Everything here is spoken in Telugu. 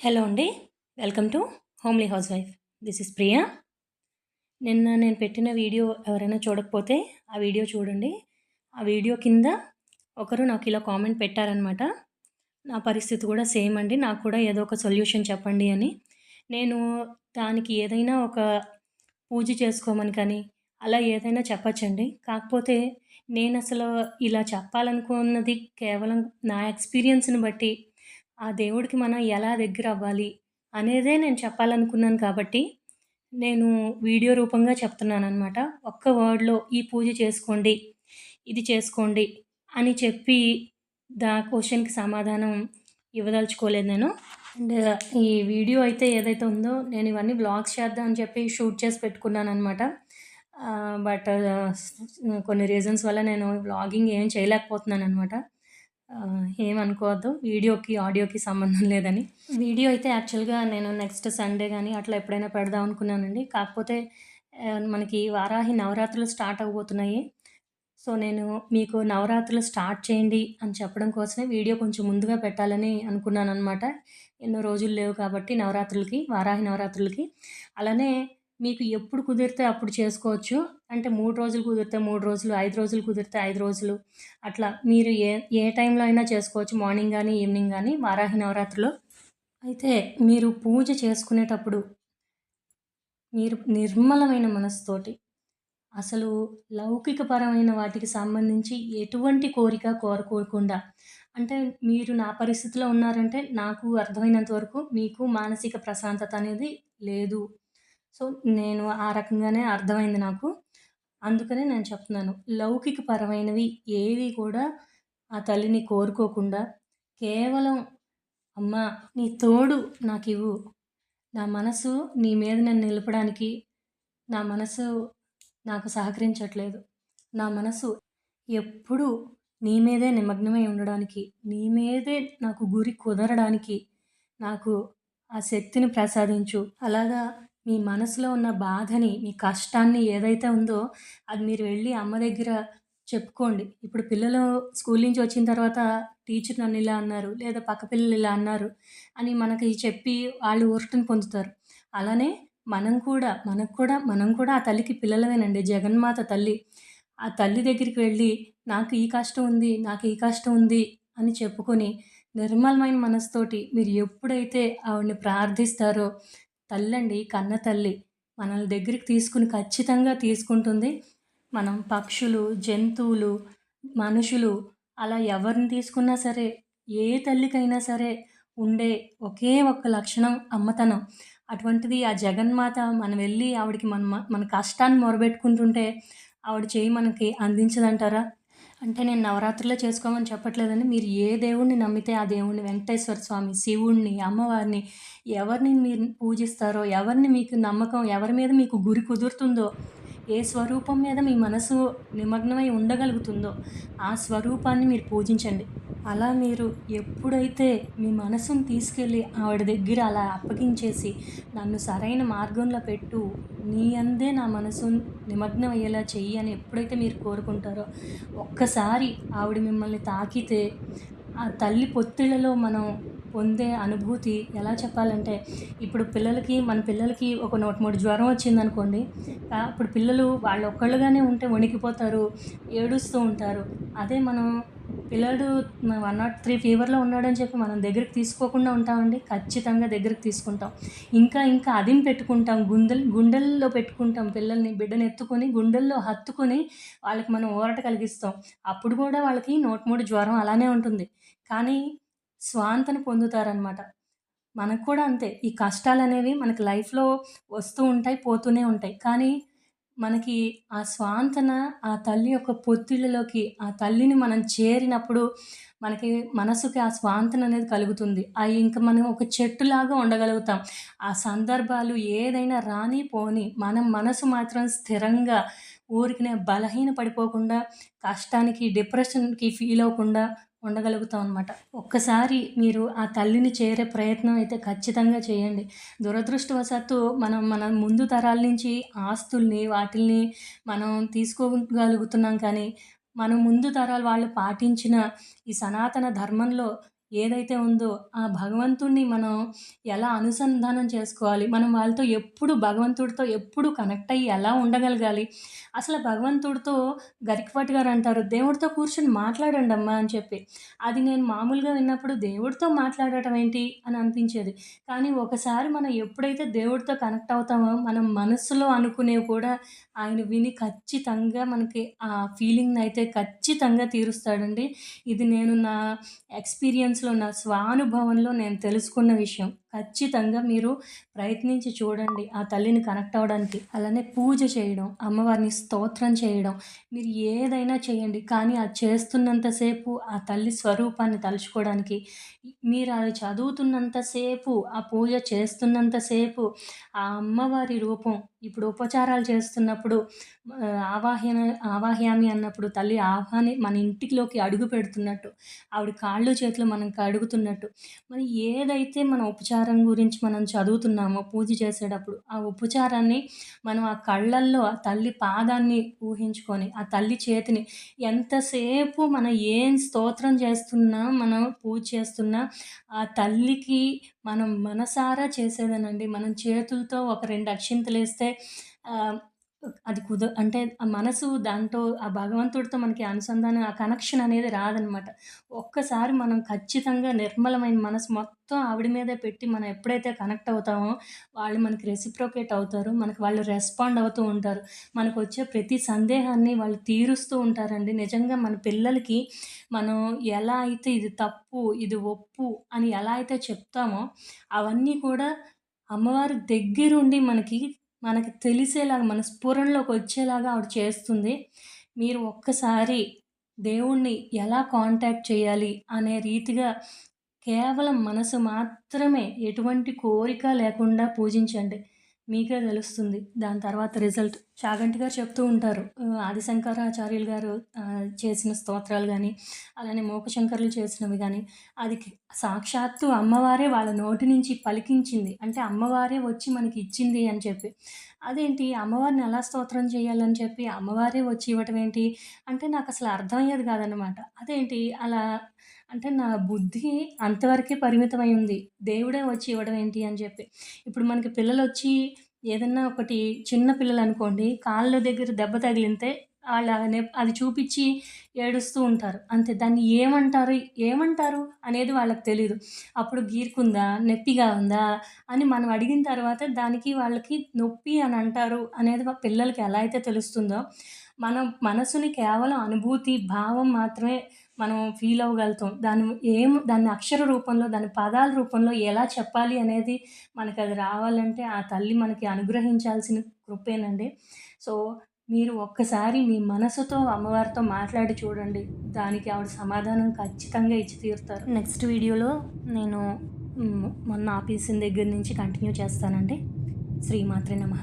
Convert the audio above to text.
హలో అండి. Welcome to homely housewife this is Priya నిన్న నేను పెట్టిన వీడియో ఎవరైనా చూడకపోతే ఆ వీడియో చూడండి. ఆ వీడియో కింద ఒకరు నాకు ఇలా కామెంట్ పెట్టారనమాట నా పరిస్థితి కూడా సేమ్ అండి. నాకు కూడా ఏదో ఒక సొల్యూషన్ చెప్పండి అని. నేను దానికి ఏదైనా ఒక పూజ చేసుకోమని కానీ అలా ఏదైనా చెప్పచ్చండి. కాకపోతే నేను అసలు ఇలా చెప్పాలనుకున్నది కేవలం నా ఎక్స్పీరియన్స్ని బట్టి ఆ దేవుడికి మనం ఎలా దగ్గర అవ్వాలి అనేదే నేను చెప్పాలనుకున్నాను కాబట్టి నేను వీడియో రూపంగా చెప్తున్నాననమాట ఒక్క వర్డ్లో ఈ పూజ చేసుకోండి ఇది చేసుకోండి అని చెప్పి దా క్వశ్చన్కి సమాధానం ఇవ్వదలుచుకోలేదు నేను. అండ్ ఈ వీడియో అయితే ఏదైతే ఉందో నేను ఇవన్నీ బ్లాగ్స్ చేద్దాం అని చెప్పి షూట్ చేసి పెట్టుకున్నాను అనమాట బట్ కొన్ని రీజన్స్ వల్ల నేను వ్లాగింగ్ ఏం చేయలేకపోతున్నాను అనమాట ఏమనుకోవద్దు. వీడియోకి ఆడియోకి సంబంధం లేదని. వీడియో అయితే యాక్చువల్గా నేను నెక్స్ట్ సండే కానీ అట్లా ఎప్పుడైనా పెడదాం అనుకున్నానండి. కాకపోతే మనకి వారాహి నవరాత్రులు స్టార్ట్ అవబోతున్నాయి సో నేను మీకు నవరాత్రులు స్టార్ట్ చేయండి అని చెప్పడం కోసమే వీడియో కొంచెం ముందుగా పెట్టాలని అనుకున్నాను అనమాట ఎన్నో రోజులు లేవు కాబట్టి నవరాత్రులకి వారాహి నవరాత్రులకి. అలానే మీకు ఎప్పుడు కుదిరితే అప్పుడు చేసుకోవచ్చు. అంటే మూడు రోజులు కుదిరితే మూడు రోజులు ఐదు రోజులు కుదిరితే ఐదు రోజులు. అట్లా మీరు ఏ ఏ టైంలో అయినా చేసుకోవచ్చు. మార్నింగ్ కానీ ఈవినింగ్ కానీ వారాహి నవరాత్రిలో. అయితే మీరు పూజ చేసుకునేటప్పుడు మీరు నిర్మలమైన మనసుతోటి అసలు లౌకికపరమైన వాటికి సంబంధించి ఎటువంటి కోరిక కోరుకోకుండా అంటే మీరు నా పరిస్థితిలో ఉన్నారంటే నాకు అర్థమైనంత వరకు మీకు మానసిక ప్రశాంతత అనేది లేదు. సో నేను ఆ రకంగానే అర్థమైంది నాకు. అందుకనే నేను చెప్తున్నాను లౌకిక పరమైనవి ఏవి కూడా ఆ తల్లిని కోరుకోకుండా కేవలం అమ్మ నీ తోడు నాకు ఇవ్వు. నా మనసు నీ మీద నన్ను నిలపడానికి నా మనసు నాకు సహకరించట్లేదు. నా మనసు ఎప్పుడూ నీ మీదే నిమగ్నమై ఉండడానికి నీ మీదే నాకు గురి కుదరడానికి నాకు ఆ శక్తిని ప్రసాదించు. అలాగా మీ మనసులో ఉన్న బాధని మీ కష్టాన్ని ఏదైతే ఉందో అది మీరు వెళ్ళి అమ్మ దగ్గర చెప్పుకోండి. ఇప్పుడు పిల్లలు స్కూల్ నుంచి వచ్చిన తర్వాత టీచర్ నన్ను ఇలా అన్నారు లేదా పక్క పిల్లలు ఇలా అన్నారు అని మనకి చెప్పి వాళ్ళు ఊరటను పొందుతారు. అలానే మనం కూడా మనకు కూడా మనం కూడా ఆ తల్లికి పిల్లలమేనండి. జగన్మాత తల్లి. ఆ తల్లి దగ్గరికి వెళ్ళి నాకు ఈ కష్టం ఉంది నాకు ఈ కష్టం ఉంది అని చెప్పుకొని నిర్మలమైన మనసుతోటి మీరు ఎప్పుడైతే ఆవిడని ప్రార్థిస్తారో తల్లండి కన్న తల్లి మనల్ని దగ్గరికి తీసుకుని ఖచ్చితంగా తీసుకుంటుంది. మనం పక్షులు జంతువులు మనుషులు అలా ఎవరిని తీసుకున్నా సరే ఏ తల్లికైనా సరే ఉండే ఒకే ఒక్క లక్షణం అమ్మతనం. అటువంటిది ఆ జగన్మాత మనం వెళ్ళి ఆవిడకి మన మన కష్టాన్ని మొరబెట్టుకుంటుంటే ఆవిడ చేయి మనకి అందించదంటారా? అంటే నేను నవరాత్రిలో చేసుకోమని చెప్పట్లేదండి. మీరు ఏ దేవుణ్ణి నమ్మితే ఆ దేవుణ్ణి వెంకటేశ్వర స్వామి శివుణ్ణి అమ్మవారిని ఎవరిని మీరు పూజిస్తారో ఎవరిని మీకు నమ్మకం ఎవరి మీద మీకు గురి కుదురుతుందో ఏ స్వరూపం మీద మీ మనసు నిమగ్నమై ఉండగలుగుతుందో ఆ స్వరూపాన్ని మీరు పూజించండి. అలా మీరు ఎప్పుడైతే మీ మనసును తీసుకెళ్ళి ఆవిడ దగ్గర అలా అప్పగించేసి నన్ను సరైన మార్గంలో పెట్టు నీ అందే నా మనసు నిమగ్నం అయ్యేలా చెయ్యి అని ఎప్పుడైతే మీరు కోరుకుంటారో ఒక్కసారి ఆవిడ మిమ్మల్ని తాకితే ఆ తల్లి పొత్తిళ్ళలో మనం పొందే అనుభూతి ఎలా చెప్పాలంటే ఇప్పుడు పిల్లలకి మన పిల్లలకి ఒక నూట మూడు జ్వరం వచ్చిందనుకోండి అప్పుడు పిల్లలు వాళ్ళు ఒక్కళ్ళుగానే ఉంటే వణికిపోతారు ఏడుస్తూ ఉంటారు. అదే మనం పిల్లడు వన్ నాట్ త్రీ ఫీవర్లో ఉన్నాడని చెప్పి మనం దగ్గరికి తీసుకోకుండా ఉంటామండి? ఖచ్చితంగా దగ్గరికి తీసుకుంటాం. ఇంకా ఇంకా అదిం పెట్టుకుంటాం గుండెల్ గుండెల్లో పెట్టుకుంటాం పిల్లల్ని బిడ్డను ఎత్తుకొని గుండెల్లో హత్తుకొని వాళ్ళకి మనం ఊరట కలిగిస్తాం. అప్పుడు కూడా వాళ్ళకి నూట మూడు జ్వరం అలానే ఉంటుంది. కానీ స్వాంతను పొందుతారనమాట మనకు కూడా అంతే. ఈ కష్టాలు అనేవి మనకి లైఫ్లో వస్తూ ఉంటాయి పోతూనే ఉంటాయి. కానీ మనకి ఆ స్వాంతన ఆ తల్లి యొక్క పొత్తిళ్ళలోకి ఆ తల్లిని మనం చేరినప్పుడు మనకి మనసుకి ఆ స్వాంతన అనేది కలుగుతుంది. అవి ఇంకా మనం ఒక చెట్టులాగా ఉండగలుగుతాం. ఆ సందర్భాలు ఏదైనా రాని పోని మనం మనసు మాత్రం స్థిరంగా ఊరికినే బలహీన పడిపోకుండా కష్టానికి డిప్రెషన్కి ఫీల్ అవ్వకుండా ఉండగలుగుతాం అనమాట ఒక్కసారి మీరు ఆ తల్లిని చేరే ప్రయత్నం అయితే ఖచ్చితంగా చేయండి. దురదృష్టవశాత్తు మనం మన ముందు తరాల నుంచి ఆస్తుల్ని వాటిల్ని మనం తీసుకోగలుగుతున్నాం కానీ మనం ముందు తరాలు వాళ్ళు పాటించిన ఈ సనాతన ధర్మంలో ఏదైతే ఉందో ఆ భగవంతుడిని మనం ఎలా అనుసంధానం చేసుకోవాలి? మనం వాళ్ళతో ఎప్పుడు భగవంతుడితో ఎప్పుడు కనెక్ట్ అయ్యి ఎలా ఉండగలగాలి? అసలు భగవంతుడితో గరికపాటి గారు అంటారు దేవుడితో కూర్చొని మాట్లాడండి అమ్మా అని చెప్పి. అది నేను మామూలుగా విన్నప్పుడు దేవుడితో మాట్లాడటం ఏంటి? అని అనిపించేది. కానీ ఒకసారి మనం ఎప్పుడైతే దేవుడితో కనెక్ట్ అవుతామో మనం మనసులో అనుకునేవి కూడా ఆయన విని ఖచ్చితంగా మనకి ఆ ఫీలింగ్ని అయితే ఖచ్చితంగా తీరుస్తాడండి. ఇది నేను నా ఎక్స్పీరియన్స్ ఎక్స్పీరియన్స్లో నా స్వానుభవంలో నేను తెలుసుకున్న విషయం. ఖచ్చితంగా మీరు ప్రయత్నించి చూడండి ఆ తల్లిని కనెక్ట్ అవ్వడానికి. అలానే పూజ చేయడం అమ్మవారిని స్తోత్రం చేయడం మీరు ఏదైనా చేయండి. కానీ అది చేస్తున్నంతసేపు ఆ తల్లి స్వరూపాన్ని తలుచుకోవడానికి మీరు అది చదువుతున్నంతసేపు ఆ పూజ చేస్తున్నంతసేపు ఆ అమ్మవారి రూపం ఇప్పుడు ఉపచారాలు చేస్తున్నప్పుడు ఆవాహన ఆవాహ్యామి అన్నప్పుడు తల్లి ఆహ్వాని మన ఇంటిలోకి అడుగు పెడుతున్నట్టు ఆవిడ కాళ్ళు చేతులు మనం కడుగుతున్నట్టు మరి ఏదైతే మన ఉపచారం గురించి మనం చదువుతున్నామో పూజ చేసేటప్పుడు ఆ ఉపచారాన్ని మనం ఆ కళ్ళల్లో ఆ తల్లి పాదాన్ని ఊహించుకొని ఆ తల్లి చేతిని ఎంతసేపు మనం ఏం స్తోత్రం చేస్తున్నా మనం పూజ చేస్తున్నా ఆ తల్లికి మనం మనసారా చేసేదనండి. మనం చేతులతో ఒక రెండు అక్షింతలు వేస్తే అది కుద అంటే ఆ మనసు దాంట్లో ఆ భగవంతుడితో మనకి అనుసంధానం ఆ కనెక్షన్ అనేది రాదనమాట. ఒక్కసారి మనం ఖచ్చితంగా నిర్మలమైన మనసు మొత్తం ఆవిడ మీదే పెట్టి మనం ఎప్పుడైతే కనెక్ట్ అవుతామో వాళ్ళు మనకి రెసిప్రోకేట్ అవుతారు మనకి వాళ్ళు రెస్పాండ్ అవుతూ ఉంటారు. మనకు వచ్చే ప్రతి సందేహాన్ని వాళ్ళు తీరుస్తూ ఉంటారండి. నిజంగా మన పిల్లలకి మనం ఎలా అయితే ఇది తప్పు ఇది ఒప్పు అని ఎలా అయితే చెప్తామో అవన్నీ కూడా అమ్మవారి దగ్గరుండి మనకి మనకి తెలిసేలాగా మన స్ఫురణలోకి వచ్చేలాగా ఆవిడ చేస్తుంది. మీరు ఒక్కసారి దేవుణ్ణి ఎలా కాంటాక్ట్ చేయాలి అనే రీతిగా కేవలం మనసు మాత్రమే ఎటువంటి కోరిక లేకుండా పూజించండి. మీకే తెలుస్తుంది. దాని తర్వాత రిజల్ట్. చాగంటి గారు చెప్తూ ఉంటారు. ఆదిశంకరాచార్యులు గారు చేసిన స్తోత్రాలు కానీ అలానే మోకశంకరులు చేసినవి కానీ అది సాక్షాత్తు అమ్మవారే వాళ్ళ నోటి నుంచి పలికించింది. అంటే అమ్మవారే వచ్చి మనకి ఇచ్చింది అని చెప్పి. అదేంటి? అమ్మవారిని ఎలా స్తోత్రం చేయాలని చెప్పి అమ్మవారే వచ్చి ఇవ్వటం ఏంటి? అంటే నాకు అసలు అర్థమయ్యేది కాదనమాట అదేంటి? అలా అంటే నా బుద్ధి అంతవరకే పరిమితమై ఉంది దేవుడే వచ్చి ఇవ్వడం ఏంటి అని చెప్పి. ఇప్పుడు మనకి పిల్లలు వచ్చి ఏదన్నా ఒకటి చిన్న పిల్లలు అనుకోండి కాళ్ళ దగ్గర దెబ్బ తగిలితే వాళ్ళు అది చూపించి ఏడుస్తూ ఉంటారు. అంతే దాన్ని ఏమంటారు ఏమంటారు అనేది వాళ్ళకి తెలియదు అప్పుడు గీరుకుందా నొప్పిగా ఉందా అని మనం అడిగిన తర్వాత దానికి వాళ్ళకి నొప్పి అని అంటారు అనేది పిల్లలకి ఎలా అయితే తెలుస్తుందో మనం మనసుని కేవలం అనుభూతి భావం మాత్రమే మనం ఫీల్ అవ్వగలుగుతాం. దాని ఏం దాన్ని అక్షర రూపంలో దాని పదాల రూపంలో ఎలా చెప్పాలి అనేది మనకి అది రావాలంటే ఆ తల్లి మనకి అనుగ్రహించాల్సిన కృపేనండి. సో మీరు ఒక్కసారి మీ మనసుతో అమ్మవారితో మాట్లాడి చూడండి. దానికి ఆవిడ సమాధానం ఖచ్చితంగా ఇచ్చి తీరుతారు. నెక్స్ట్ వీడియోలో నేను మొన్న ఆఫీస్ దగ్గర నుంచి కంటిన్యూ చేస్తానండి. శ్రీమాత్రి నమ.